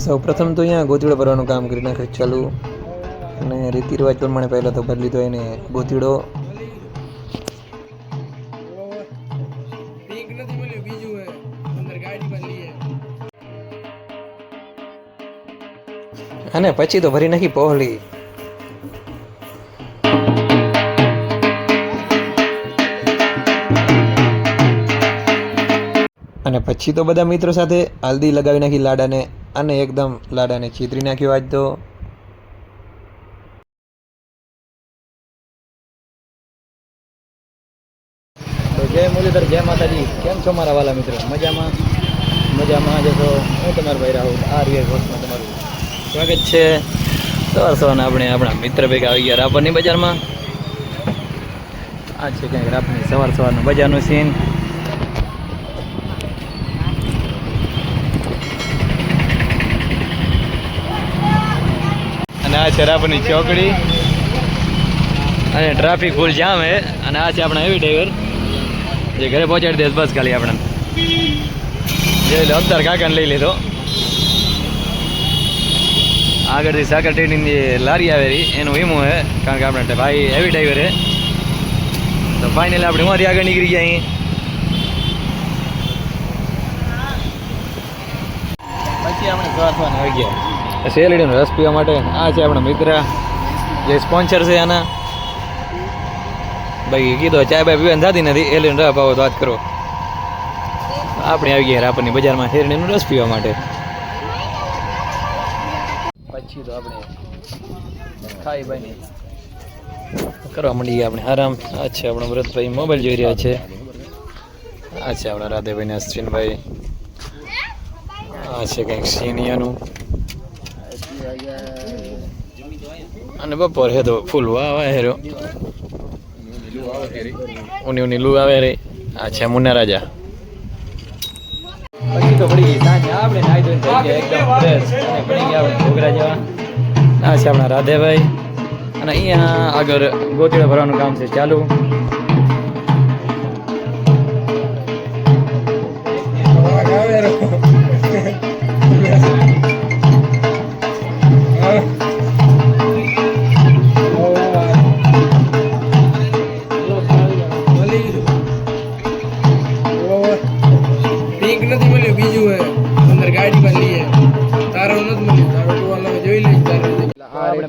સૌ પ્રથમ તો અહીંયા ગોતીડો ભરવાનું કામ કરી નાખ્યું ચાલુ. અને રીતિ રિવાજ પ્રમાણે પહેલાં તો ભરી લીધો એને ગોતીડો અને પછી તો ભરી નાખી પહોળી. અને પછી તો બધા મિત્રો સાથે હલ્દી લગાવી નાખી લાડાને. અને એકદમ લાડાને છીતરી નાખ્યો આજ તો. જય મુરલીધર, જય માતાજી. કેમ છો મારા વાલા મિત્રો? મજામાં? મજામાં જશો હું તમારો ભાઈ રાહુલ, આ રીયર હોસ્ટમાં તમારું સ્વાગત છે. સવાર સવારના આપણે આપણા મિત્ર ભેગા આવી ગયા રાપરની બજારમાં. આ છે કંઈક રાપની સવાર સવારનું બજારનું સીન રાપરની ચોકડી. અને ટ્રાફિક ફૂલ જામ હે. અને આ છે આપણા હેવી ડ્રાઈવર જે ઘરે પહોંચાડી દે બસ ખાલી આપણને. જોઈ લો, અવતાર કાકાને લઈ લીધો. આગળથી સાકર ટ્રેડિંગની લારી આવેલી. એનું વીમો હે, કારણ કે આપણે ભાઈ હેવી ડ્રાઈવર હે. તો ફાઇનલ આપણે ઉમાંથી આગળ નીકળી ગયા અહીં. પછી આપણે ગયા. શેલડીનો રસ પીવા માટે. આ છે આપણા મિત્ર. જે સ્પોન્સર છે આના. ભાઈ કીધો, ચાય બાય પીવાની થતી નથી. એલડીનો રસ રહ વાત કરો. આપણે આવી ગયા રાપરની બજારમાં શેરડીનો રસ પીવા માટે. પછી તો આપણે ખાઈ બની. કરવા માંડીએ આપણે આરામ. આ છે આપણા વ્રતભાઈ મોબાઈલ જોઈ રહ્યા છે. આ છે આપણા રાધેભાઈ ને અશ્વિનભાઈ. આ છે કંઈક સિનિયાનું. અને બપોર હે તો ફૂલ વાવ હેરો ઉની ઉની લુ આવે રે. આ છે મુન્ના રાજા. પછી તો પડી ગઈ સાંજે આપણે નાઈ ધોઈને થઈ ગયા એકદમ ફ્રેશ. અને પડી ગયા આપણે ઘોઘરા જેવા. આ છે આપણા રાધેભાઈ. અને અહીંયા આગળ ગોતીડા ભરવાનું કામ છે ચાલુ. આવે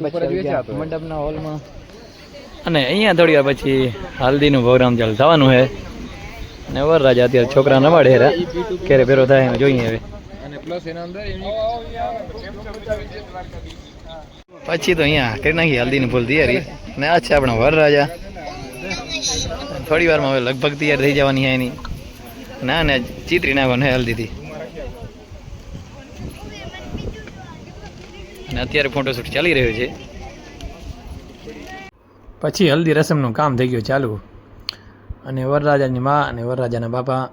આપણે પછી મંડપના હોલમાં. અને અહીંયા થોડી વાર પછી હલ્દીનું પ્રોગ્રામ ચાલુ થવાનું છે. અને વરરાજા અત્યારે છોકરા નવાડે હેરા ક્યારે ભેરો થાય એમ જોઈએ હવે. પછી તો અહીંયા કરી નાખી હલ્દીની ફૂલ તૈયારી. ને આ છે આપણા વરરાજા. થોડી વારમાં હવે લગભગ તૈયાર થઈ જવાની છે એની. ના ને ચીતરી નાખવાનું હલ્દીથી. અને અત્યારે ફોટોશૂટ ચાલી રહ્યો છે. પછી હલ્દી રસમનું કામ થઈ ગયું ચાલુ. અને વરરાજાની મા અને વરરાજાના બાપા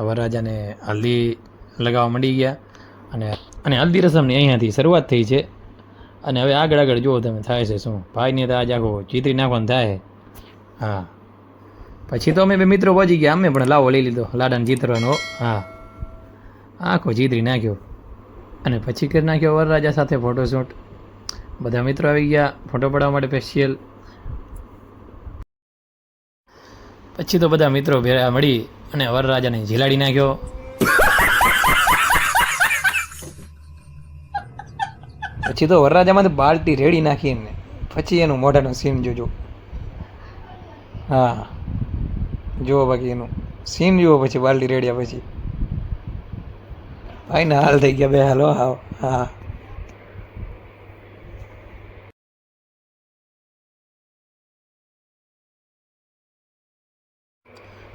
વરરાજાને હલ્દી લગાવવા મળી ગયા. અને અને હલ્દી રસમની અહીંયાથી શરૂઆત થઈ છે. અને હવે આગળ આગળ જુઓ તમે થાય છે શું. ભાઈને તો આજ આખો ચીતરી નાખવાનું થાય. હા. પછી તો અમે બે મિત્રો પહોંચી ગયા. અમે પણ લાવો લઈ લીધો. લાડાને ચીતરવાનો હા. આખો ચીતરી નાખ્યો. અને પછી કરી નાખ્યો વરરાજા સાથે ફોટોશૂટ બધા મિત્રો આવી ગયા ફોટો પડાવવા માટે સ્પેશિયલ પછી તો બધા મિત્રો ભેળા મળી અને વરરાજાને ઝીલાડી નાખ્યો. પછી તો વરરાજામાંથી બાલટી રેડી નાખી એમને પછી એનું મોઢાનું સીન જોજો. હા. જુઓ બાકી એનું. સીન જુઓ પછી બાલટી રેડ્યા પછી. ભાઈ ના હાલ થઈ ગયા બે, હાલો, હા હા.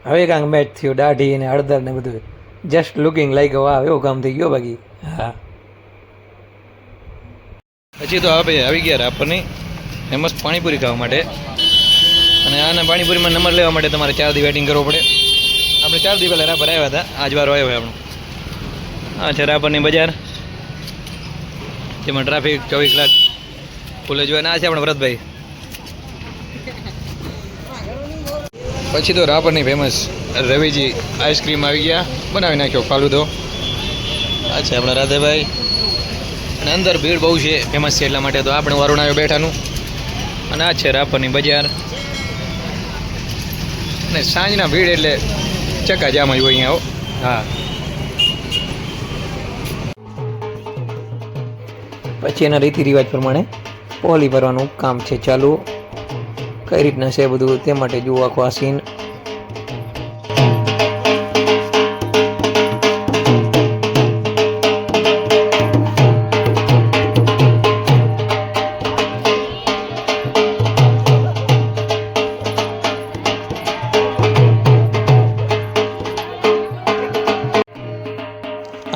હવે કાંક મેચ થયું, દાઢી ને હળદર ને બધું. જસ્ટ લુકિંગ લાઈક વાવ એવું કામ થઈ ગયું બાકી. હા. પછી તો આપણે આવી ગયા આપણને. ફેમસ પાણીપુરી ખાવા માટે. અને આના પાણીપુરીમાં નંબર લેવા માટે તમારે ચાર દી વેટિંગ કરવો પડે. આપણે ચાર દી પહેલાં રાપર આવ્યા હતા. આજ વાર આવ્યો આપણો. આ છે રાપરની બજાર. જેમાં ટ્રાફિક ચોવીસ કલાક ખુલે જોઈએ આ છે આપણે વ્રતભાઈ પછી તો રાપરની ફેમસ રવિજી આઈસ્ક્રીમ આવી ગયા. બનાવી નાખ્યો ફાલુદો. આ છે આપણા રાધેભાઈ. અને અંદર ભીડ બહુ છે ફેમસ છે એટલા માટે તો આપણે વારુણ આવ્યો બેઠાનું. અને આ છે રાપરની બજાર. અને સાંજના ભીડ એટલે ચકાજામ જામ જ હોય અહીંયા હો. પછી એના રીતિ રિવાજ પ્રમાણે પોલી ભરવાનું કામ છે ચાલુ. કઈ રીતના છે બધું તે માટે જુઓ આખો આ સીન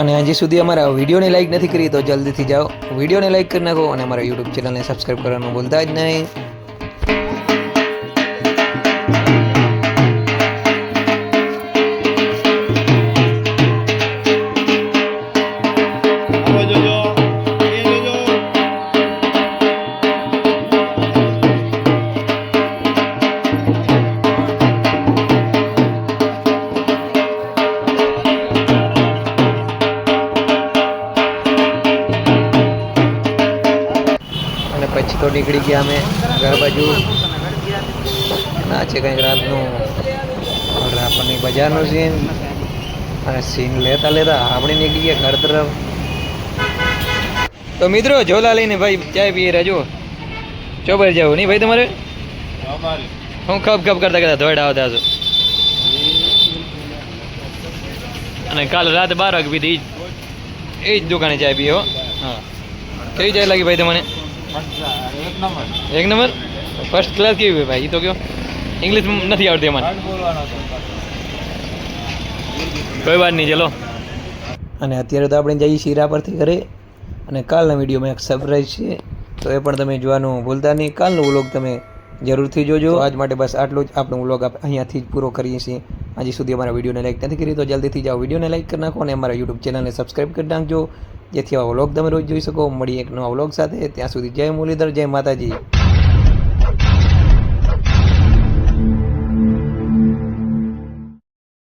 અને હજી સુધી અમારા વિડીયોને લાઈક નથી કરી તો જલ્દીથી જાઓ. વિડીયોને લાઈક કરી નાખો અને અમારા યુટ્યુબ ચેનલને સબસ્ક્રાઈબ કરવાનું ભૂલતા જ નહીં. તો નીકળી ગયા અમે ઘર બાજુ. ના છે કંઈક રાતનું આપણને બજારનું સીન અને સીન લેતા લેતા આપણે નીકળી ગયા ઘર તરફ. તો મિત્રો ઝોલા લઈને ભાઈ ચાય પીએ રાજો ચોબર જવું નહીં ભાઈ તમારે? હું ખપ ખપ કરતા કરતા ધોડા આવતા છું અને કાલ રાત બાર વાગે પીધી. એ જ દુકાને ચાય પીએ હો. હા. કેવી ચાય લાગી ભાઈ તમને? એક નંબર? ફર્સ્ટ ક્લાસ કેવી હોય ભાઈ? એ તો કયો? ઇંગ્લિશ નથી આવડતી મને કોઈ વાત નહીં ચલો. અને અત્યારે તો આપણે જઈએ શીરા પરથી ઘરે. અને કાલના વિડીયોમાં એક સરપ્રાઈઝ છે. તો એ પણ તમે જોવાનું ભૂલતા નહીં. કાલનો વ્લોગ તમે જરૂરથી જોજો. આજ માટે બસ આટલું જ. આપણો વ્લોગ અહીંયાથી જ પૂરો કરીએ છીએ. હજી સુધી અમારા વિડીયોને લાઈક નથી કરી, તો જલ્દીથી જાઓ વિડીયોને લાઈક કરી નાખો અને અમારા યુટ્યુબ ચેનલને સબસ્ક્રાઈબ કરી નાખજો. જેથી આવા વ્લોગ તમે રોજ જોઈ શકો. મળી એક નવા વ્લોગ સાથે. ત્યાં સુધી જય મુરલીધર, જય માતાજી.